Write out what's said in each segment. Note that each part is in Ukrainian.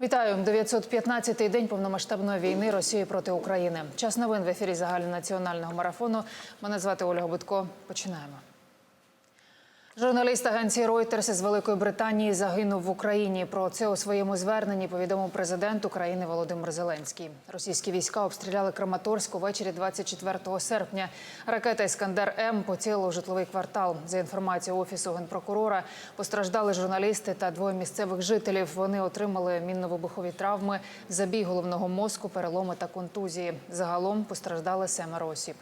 Вітаю 915-й день повномасштабної війни Росії проти України. Час новин в ефірі загальнонаціонального марафону. Мене звати Ольга Будко. Починаємо. Журналіст агенції Reuters із Великої Британії загинув в Україні. Про це у своєму зверненні повідомив президент України Володимир Зеленський. Російські війська обстріляли Краматорськ увечері 24 серпня. Ракета Іскандер М поцілила у житловий квартал. За інформацією офісу генпрокурора, постраждали журналісти та двоє місцевих жителів. Вони отримали мінно-вибухові травми, забій головного мозку, переломи та контузії. Загалом постраждали семеро осіб.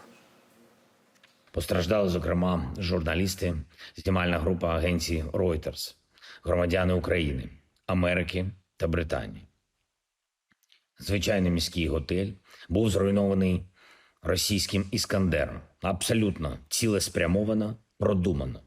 Постраждали, зокрема, журналісти, знімальна група агенції Reuters, громадяни України, Америки та Британії. Звичайний міський готель був зруйнований російським іскандером. Абсолютно цілеспрямовано, продумано.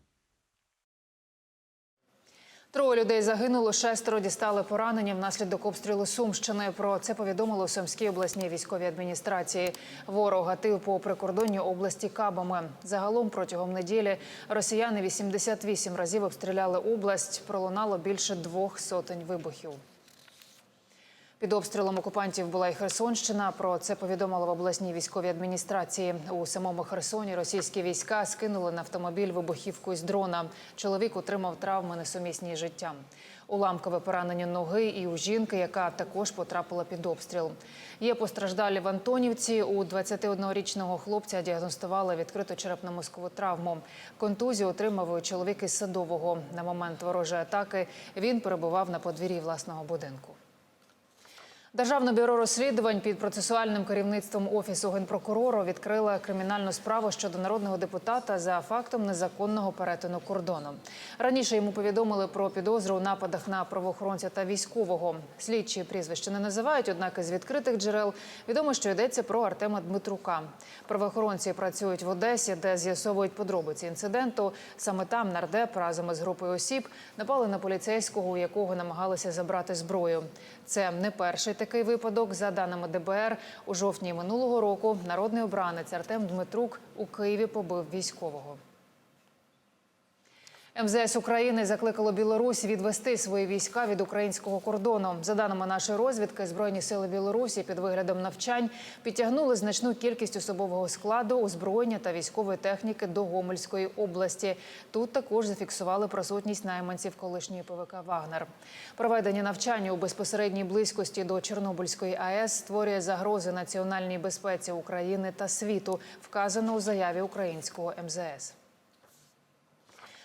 Троє людей загинуло, шестеро дістали поранення внаслідок обстрілу Сумщини. Про це повідомили у Сумській обласній військовій адміністрації. Ворог гатив по прикордонню області кабами. Загалом протягом неділі росіяни 88 разів обстріляли область. Пролунало більше двох сотень вибухів. Під обстрілом окупантів була і Херсонщина. Про це повідомили в обласній військовій адміністрації. У самому Херсоні російські війська скинули на автомобіль вибухівку з дрона. Чоловік отримав травми несумісні з життям. Уламкове поранення ноги і у жінки, яка також потрапила під обстріл. Є постраждалі в Антонівці. У 21-річного хлопця діагностували відкриту черепно-мозкову травму. Контузію отримав чоловік із садового. На момент ворожої атаки він перебував на подвір'ї власного будинку. Державне бюро розслідувань під процесуальним керівництвом офісу генпрокурора відкрило кримінальну справу щодо народного депутата за фактом незаконного перетину кордону. Раніше йому повідомили про підозру у нападах на правоохоронця та військового. Слідчі прізвища не називають, однак із відкритих джерел відомо, що йдеться про Артема Дмитрука. Правоохоронці працюють в Одесі, де з'ясовують подробиці інциденту. Саме там нардеп разом із групою осіб напали на поліцейського, у якого намагалися забрати зброю. Це не перший такий випадок. За даними ДБР, у жовтні минулого року народний обранець Артем Дмитрук у Києві побив військового. МЗС України закликало Білорусь відвести свої війська від українського кордону. За даними нашої розвідки, збройні сили Білорусі під виглядом навчань підтягнули значну кількість особового складу, озброєння та військової техніки до Гомельської області. Тут також зафіксували присутність найманців колишньої ПВК Вагнер. Проведення навчання у безпосередній близькості до Чорнобильської АЕС створює загрози національній безпеці України та світу. Вказано у заяві українського МЗС.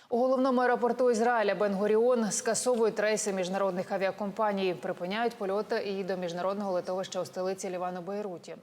У головному аеропорту Ізраїля Бен-Горіон скасовують рейси міжнародних авіакомпаній, припиняють польоти і до міжнародного литовища у столиці Лівану Бейруті.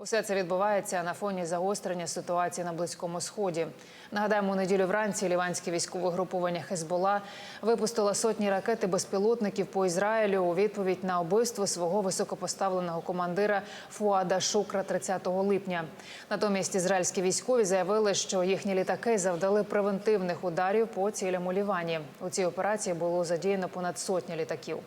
Усе це відбувається на фоні загострення ситуації на близькому сході. Нагадаємо, у неділю вранці ліванське військове груповання Хезбола випустило сотні ракет і безпілотників по Ізраїлю у відповідь на убивство свого високопоставленого командира Фуада Шукра 30 липня. Натомість ізраїльські військові заявили, що їхні літаки завдали превентивних ударів по цілям у Лівані. У цій операції було задіяно понад сотня літаків.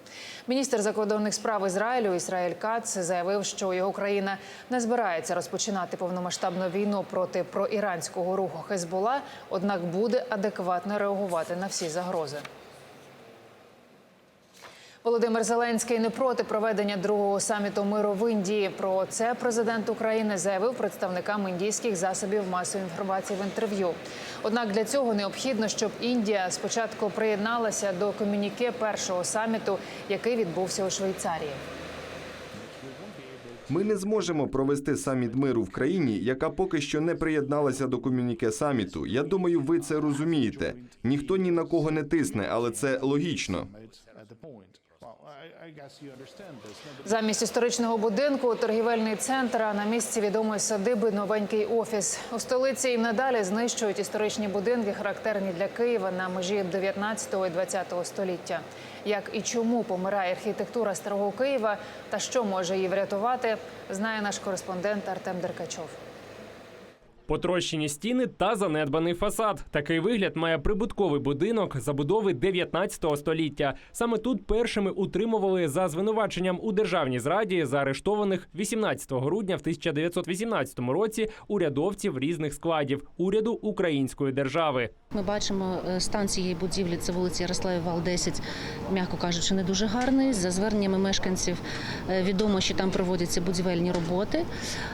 Міністр закордонних справ Ізраїлю Ісраїль Кац заявив, що його країна не збирається розпочинати повномасштабну війну проти проіранського руху Хезбола, однак буде адекватно реагувати на всі загрози. Володимир Зеленський не проти проведення другого саміту миру в Індії. Про це президент України заявив представникам індійських засобів масової інформації в інтерв'ю. Однак для цього необхідно, щоб Індія спочатку приєдналася до комюніке першого саміту, який відбувся у Швейцарії. Ми не зможемо провести саміт миру в країні, яка поки що не приєдналася до комюніке саміту. Я думаю, ви це розумієте. Ніхто ні на кого не тисне, але це логічно. Замість історичного будинку торгівельний центр а на місці відомої садиби новенький офіс. У столиці і надалі знищують історичні будинки, характерні для Києва на межі 19 і 20 століття. Як і чому помирає архітектура старого Києва та що може її врятувати, знає наш кореспондент Артем Деркачов. Потрощені стіни та занедбаний фасад. Такий вигляд має прибутковий будинок забудови 19 століття. Саме тут першими утримували за звинуваченням у державній зраді заарештованих 18 грудня в 1918 році урядовців різних складів уряду Української держави. Ми бачимо е, стан цієї будівлі. Це вулиця Ярославів Вал 10, м'яко кажучи, не дуже гарний. За зверненнями мешканців е, відомо, що там проводяться будівельні роботи.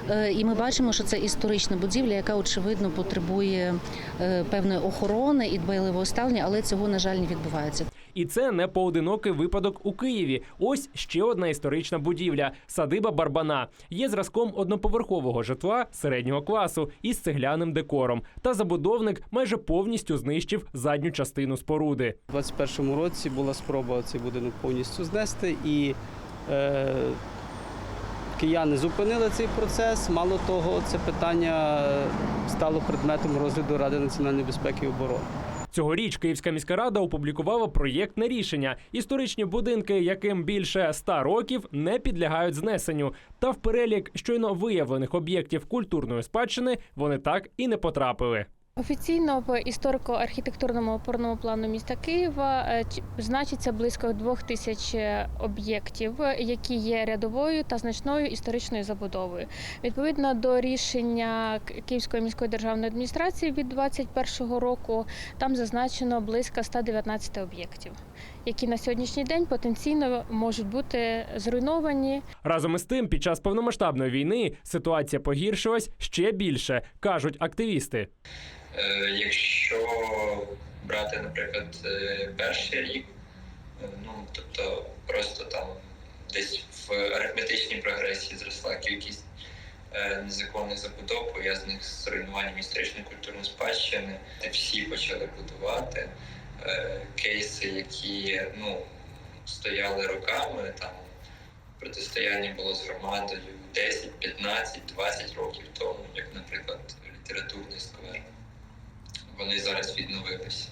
Е, І ми бачимо, що це історична будівля, яка очевидно потребує е, певної охорони і дбайливого ставлення, але цього на жаль не відбувається. І це не поодинокий випадок у Києві. Ось ще одна історична будівля садиба Барбана. Є зразком одноповерхового житла середнього класу із цегляним декором. Та забудовник майже повністю знищив задню частину споруди. У 21-му році була спроба цей будинок повністю знести, і е, кияни зупинили цей процес. Мало того, це питання стало предметом розгляду Ради національної безпеки і оборони. Цьогоріч Київська міська рада опублікувала проєктне рішення. Історичні будинки, яким більше 100 років, не підлягають знесенню. Та в перелік щойно виявлених об'єктів культурної спадщини вони так і не потрапили. Офіційно в історико-архітектурному опорному плану міста Києва е, значиться близько двох тисяч е, об'єктів, які є рядовою та значною історичною забудовою. Відповідно до рішення Київської міської державної адміністрації від 2021 року, там зазначено близько 119 об'єктів, які на сьогоднішній день потенційно можуть бути зруйновані Разом із тим, під час повномасштабної війни ситуація погіршилась ще більше, кажуть активісти. Е, Якщо брати, наприклад, е, перший рік, е, ну тобто просто там десь в арифметичній прогресії зросла кількість незаконних забудов, пов'язаних з руйнуванням історичної культурної спадщини, де всі почали будувати кейси, які ну, стояли роками, там протистояння було з громадою 10, 15, 20 років тому, як, наприклад, літературний сквер вони зараз відновилися.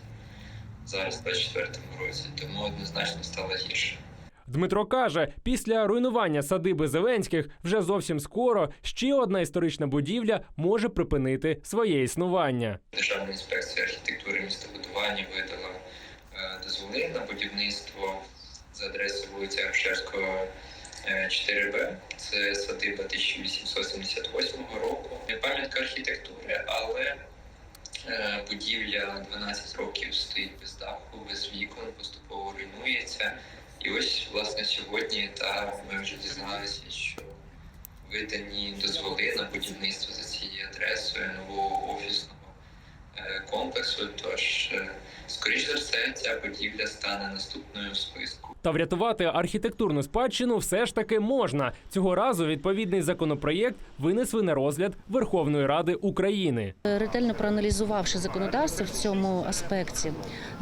Зараз, в 24-му році, тому однозначно стало гірше. Дмитро каже, після руйнування садиби Зеленських вже зовсім скоро ще одна історична будівля може припинити своє існування. Державна інспекція архітектури містобудування видала е, дозволи на будівництво за адресою вулиця Грушевського е, 4Б. Це садиба 1878 року. Не пам'ятка архітектури, але е, будівля 12 років стоїть без даху, без вікон, поступово руйнується. І ось, власне, сьогодні та ми вже дізналися, що видані дозволи на будівництво за цією адресою нового офісного е, комплексу. Тож, е, скоріш за все, ця будівля стане наступною в списку. Та врятувати архітектурну спадщину все ж таки можна. Цього разу відповідний законопроєкт винесли на розгляд Верховної Ради України. Ретельно проаналізувавши законодавство в цьому аспекті,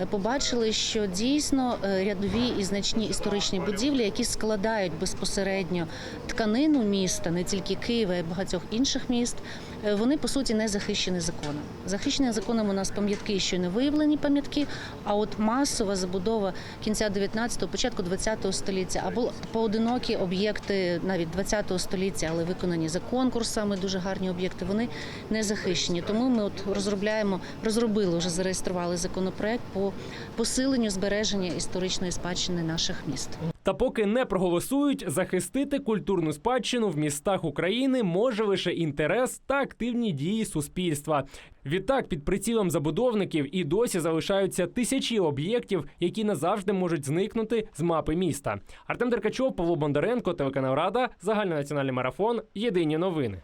побачили, що дійсно е, рядові і значні історичні будівлі, які складають безпосередньо тканину міста, не тільки Києва, а й багатьох інших міст, е, вони по суті не захищені законом. Захищені законом у нас пам'ятки, що не виявлені пам'ятки, а от масова забудова кінця 19-го, початку 20-го століття, або поодинокі об'єкти навіть 20-го століття, але виконані за конкурсами, дуже гарні об'єкти. Вони не захищені. Тому ми от розробляємо, розробили вже зареєстрували законопроект по посиленню збереження історичної спадщини наших міст. Та поки не проголосують, захистити культурну спадщину в містах України може лише інтерес та активні дії суспільства. Відтак, під прицілом забудовників і досі залишаються тисячі об'єктів, які назавжди можуть зникнути з мапи міста. Артем Деркачов, Павло Бондаренко, телеканал Рада, загальнонаціональний марафон. Єдині новини.